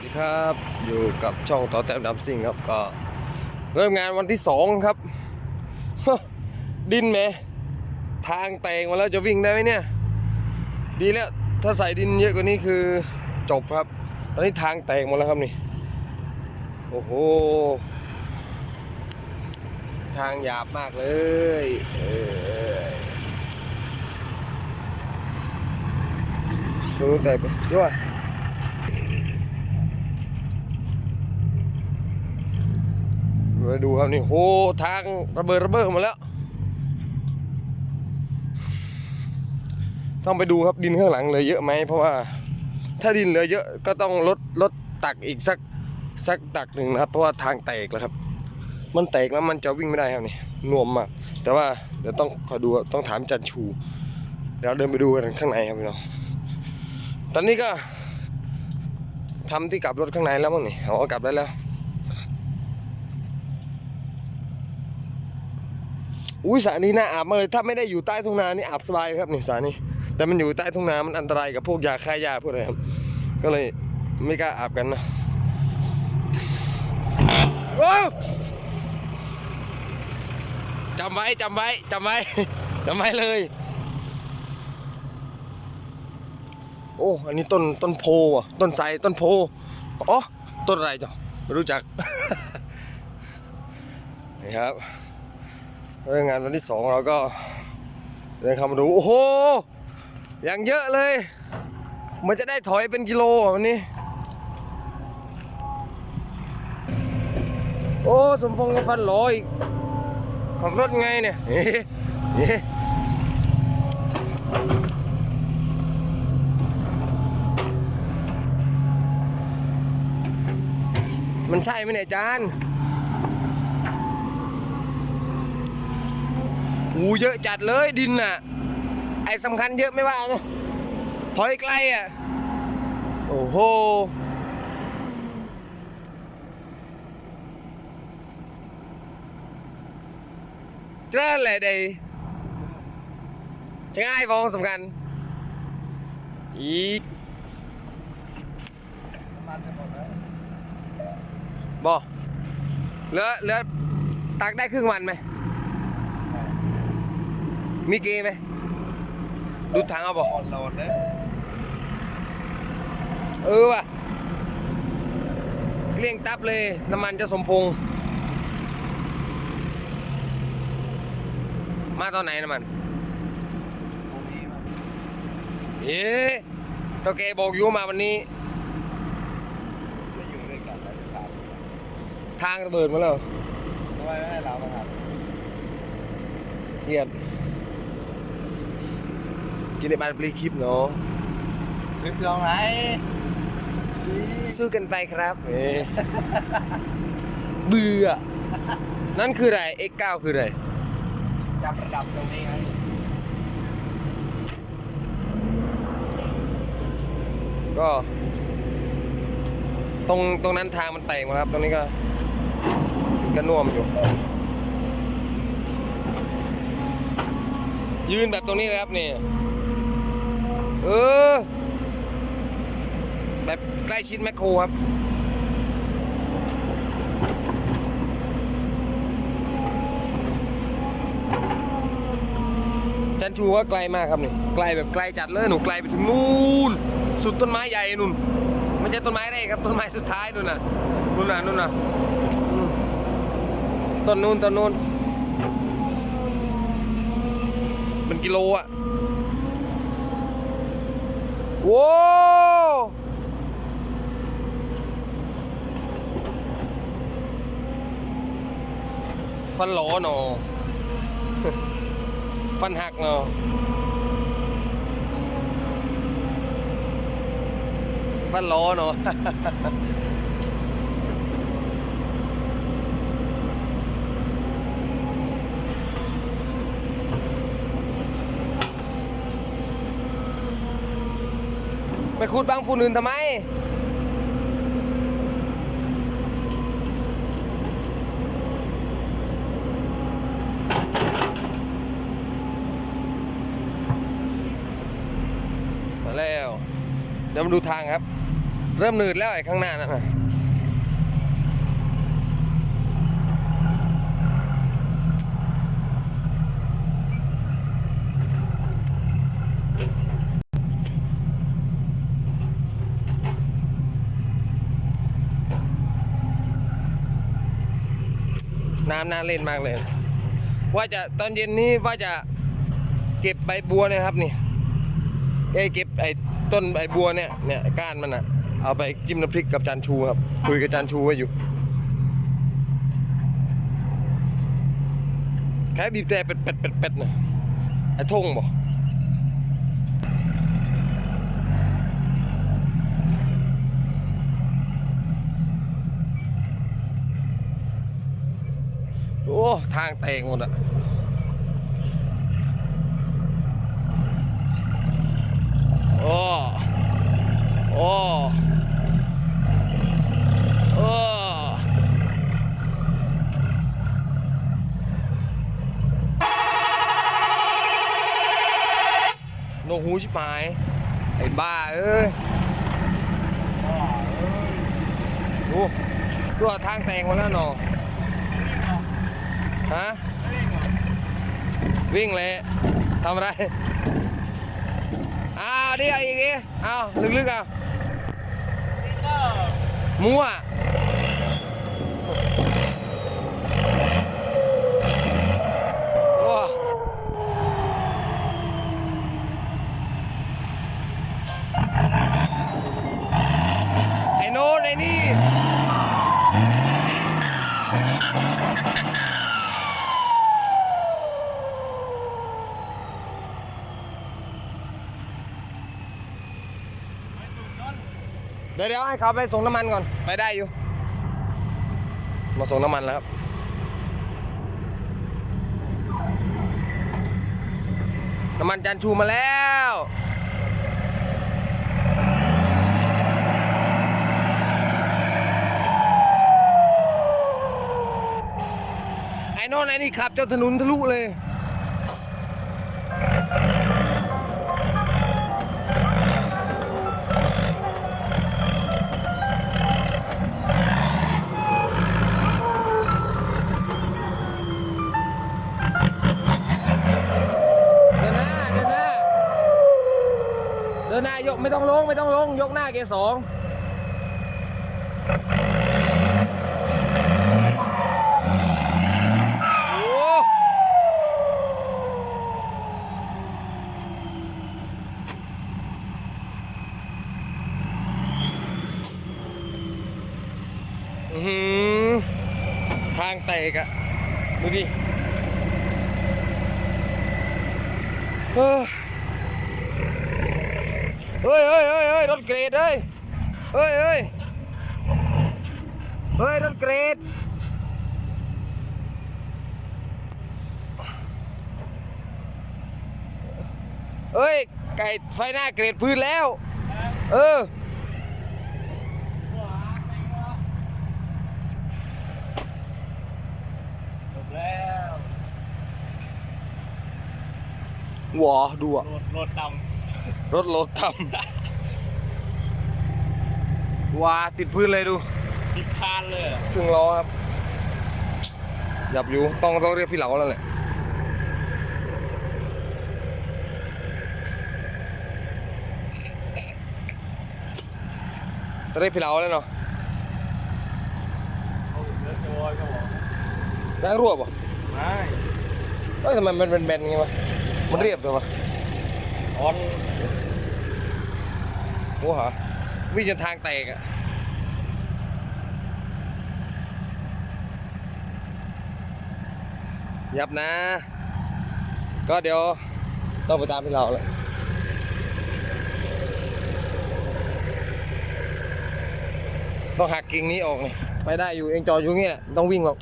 สวัสดีครับอยู่กับช่องต่อแต้มดำซิ่งครับก็เริ่มงานวันที่สองครับ ดินไหมทางแตกมาแล้วจะวิ่งได้ไหมเนี่ย ดีแล้วถ้าใส่ดินเยอะกว่านี้คือจบครับ ตอนนี้ทางแตกหมดแล้วครับนี่ โอ้โห ทางหยาบมากเลยเออตรงนู้นแตกไปด้วย มา ดูครับนี่โหทางระเบิดระเบิดมาแล้ว ต้องไปดูครับดินข้างหลังเลยเยอะไหมเพราะว่าถ้าดินเหลือเยอะก็ต้องลดลดตักอีกสักสักตักหนึ่งนะครับ เพราะว่าทางแตกแล้วครับ มันแตกแล้วมันจะวิ่งไม่ได้ครับนี่น่วมมาก แต่ว่าเดี๋ยวต้องขอดูต้องถามจันชู เดี๋ยวเดินไปดูกันข้างในครับพี่น้องตอนนี้ก็ทำที่กลับรถข้างในแล้วมั้งนี่เอากลับได้แล้ว อุ้ยสระนี้น่าอาบมากเลยถ้าไม่ได้อยู่ใต้ทุ่งนานี่อาบสบายครับนี่สระนี้ แต่มันอยู่ใต้ทุ่งนามันอันตรายกับพวกยาฆ่าหญ้าพวกอะไรครับ ก็เลยไม่กล้าอาบกันนะโอ้จำไว้จำไว้จำไว้จำไว้เลย โอ้อันนี้ต้นต้นโพอะต้นไทรต้นโพอ๋อต้นอะไรจ้ะไม่รู้จักนี่ครับ เรื่องงานวันที่สองเราก็เดินเข้ามาดู โอ้โหอย่างเยอะเลย มันจะได้ถอยเป็นกิโลอันนี้ โอ้สมพงษ์กับฟันลออีกขับรถไงเนี่ยมันใช่ไหมเนี่ยจาร ย์อูเยอะจัดเลยดินน่ะ ไอ้สำคัญเยอะไม่ว่านะถอยไกลอะ โอ้โหจ้าแหละเดยช่างง่ายฟองสำคัญ อีกบอเหลือเหลือตักได้ครึ่งวันไหม มีเกย์ไหมดูทางเอาบอกอ่อนโหลดเลยเออว่ะเกลี้ยงตับเลย น้ำมันจะสมพงษ์มาตอนไหนน้ำมันตรงนี้มันเอ๊ะเท่าแกบอกอยู่มาวันนี้ไม่อยู่ด้วยกันแล้วจะถามทางระเบิดมาแล้วทำไมไม่ให้เรามาทเกียด กินในบ้านปลีคลิปเนาะำคลิปลองไหนสู้กันไปครับเอ๊ะเบื่อ นั่นคืออะไร X9 คืออะไรจับระดับตรงนี้ไงก็ ตรงตรงนั้นทางมันแตกหมาครับ ตรงนี้ก็ก็น่วมอยู่ ยืนแบบตรงนี้เลยครับนี่ เออ แบบใกล้ชิดแมคโครครับจันชูว่าไกลมากครับนี่ไกลแบบไกลจัดเลยหนูไกลไปถึงนู่นสุดต้นไม้ใหญ่นู่นไม่ใช่ต้นไม้แรกครับต้นไม้สุดท้ายนู่นน่ะนู่นน่ะนู่นน่ะต้นนู่นต้นนู่นเป็นกิโลอะ โว้วฟันหลอหนอฟันหักเนาะฟันล้อเนาะ ขุดบางฝุ่นอื่นทำไม มาแล้ว เดี๋ยวมาดูทางครับ เริ่มหนืดแล้วไอ้ข้างหน้านั่นนะ น้ำน่าเล่นมากเลย ว่าจะตอนเย็นนี้ว่าจะเก็บใบบัวเนะครับนี่เอ้ยเก็บไอ้ต้นใบบัวเนี่ยเนี่ยก้านมันอะเอาไปจิ้มน้ำพริกกับจานชูครับ คุยกับจานชูไว้อยู่แค่บีบแต่เป็ดเป็ดเป็ดเป็ดนะไอ้ทงบอกอ้ทางแตกหมดอะโอ้โอ้โอ้โนหูชิบหายไอ้บ้าเอ้ยโอ้ตัวทางแตกหมดแล้วเนาะ ฮะวิ่งเลยทำอะไรอ้าวดิเอาอีกดิเอาลึกๆเอามั่วโอ้ไอ้โน้นไอ้นี่ เดี๋ยวเดี๋ยวให้เขาไปส่งน้ำมันก่อน ไปได้อยู่ มาส่งน้ำมันแล้วครับน้ำมันจันชูมาแล้วไอ้น่นไอ้นี่ขับเจ้าถนนทะลุเลย ยกไม่ต้องลงไม่ต้องลง ยกหน้าเกียร์สองโอ้อื้อหือทางแตกอะดูดิ เฮ้ยเฮ้ยเฮ้ยเฮ้ยเฮ้ยรถเกรดเฮ้ยเฮ้ยเฮ้ยเฮ้ยรถเกรดเฮ้ยไก่ไฟหน้าเกรดพื้นแล้ว เออจบแล้วหวอดูอะโหลดโหลดต่ รถโหลดต่ำว้าติดพื้นเลยดูำผิดคานเลยครึ่งล้อครับหยับอยู่ต้องต้องเรียกพี่เหลาแล้วแหละต้องเรียกพี่เหลาแล้วเนาะเอาเนื้อโจยก็บอกยางรั่วป่ะไม่เอ้ยทำไมมันเป็นแบนๆอย่างงี้วะมันเรียบตัววะ ออนโอ้โหวิ่งจนทางแตกอะยับนะ ก็เดี๋ยวต้องไปตามพี่เราแหละต้องหักกิ่งนี้ออกนี่ไปได้อยู่เองจออยู่เงี้ยต้องวิ่งหรอก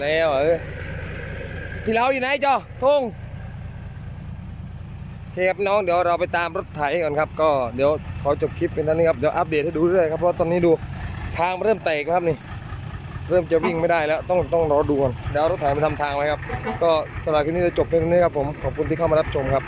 แล้วเออพี่เราอยู่ไหนจ้อทงโอเคครับน้องเดี๋ยวเราไปตามรถไถก่อนครับ ก็เดี๋ยวขอจบคลิปเป็นเท่านี้ครับเดี๋ยวอัปเดตให้ดูเรื่อยครับเพราะตอนนี้ดูทางเริ่มแตกแล้วครับนี่ เริ่มจะวิ่งไม่ได้แล้วต้องต้องรอดูก่อนเดี๋ยวรถไถมาทำทางไว้ครับ ก็สำหรับคลิปนี้จะจบเพียงเท่านี้ครับผมขอบคุณที่เข้ามารับชมครับ